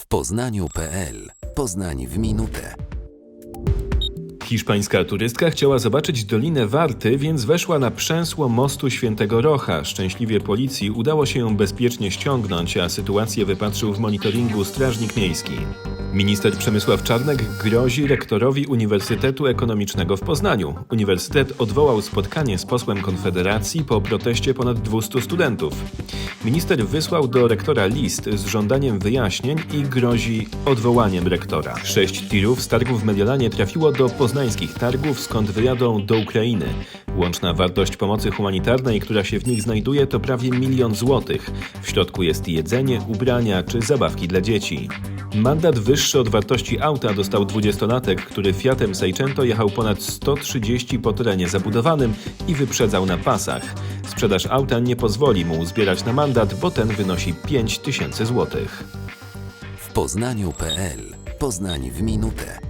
w Poznaniu.pl. Poznań w minutę. Hiszpańska turystka chciała zobaczyć Dolinę Warty, więc weszła na przęsło mostu Świętego Rocha. Szczęśliwie policji udało się ją bezpiecznie ściągnąć, a sytuację wypatrzył w monitoringu strażnik miejski. Minister Przemysław Czarnek grozi rektorowi Uniwersytetu Ekonomicznego w Poznaniu. Uniwersytet odwołał spotkanie z posłem Konfederacji po proteście ponad 200 studentów. Minister wysłał do rektora list z żądaniem wyjaśnień i grozi odwołaniem rektora. Sześć tirów z targów w Mediolanie trafiło do poznańskich targów, skąd wyjadą do Ukrainy. Łączna wartość pomocy humanitarnej, która się w nich znajduje, to prawie milion złotych. W środku jest jedzenie, ubrania czy zabawki dla dzieci. Mandat wyższy od wartości auta dostał dwudziestolatek, który Fiatem Seicento jechał ponad 130 po terenie zabudowanym i wyprzedzał na pasach. Sprzedaż auta nie pozwoli mu zbierać na mandat, bo ten wynosi 5 tysięcy złotych. W Poznaniu.pl. Poznań w minutę.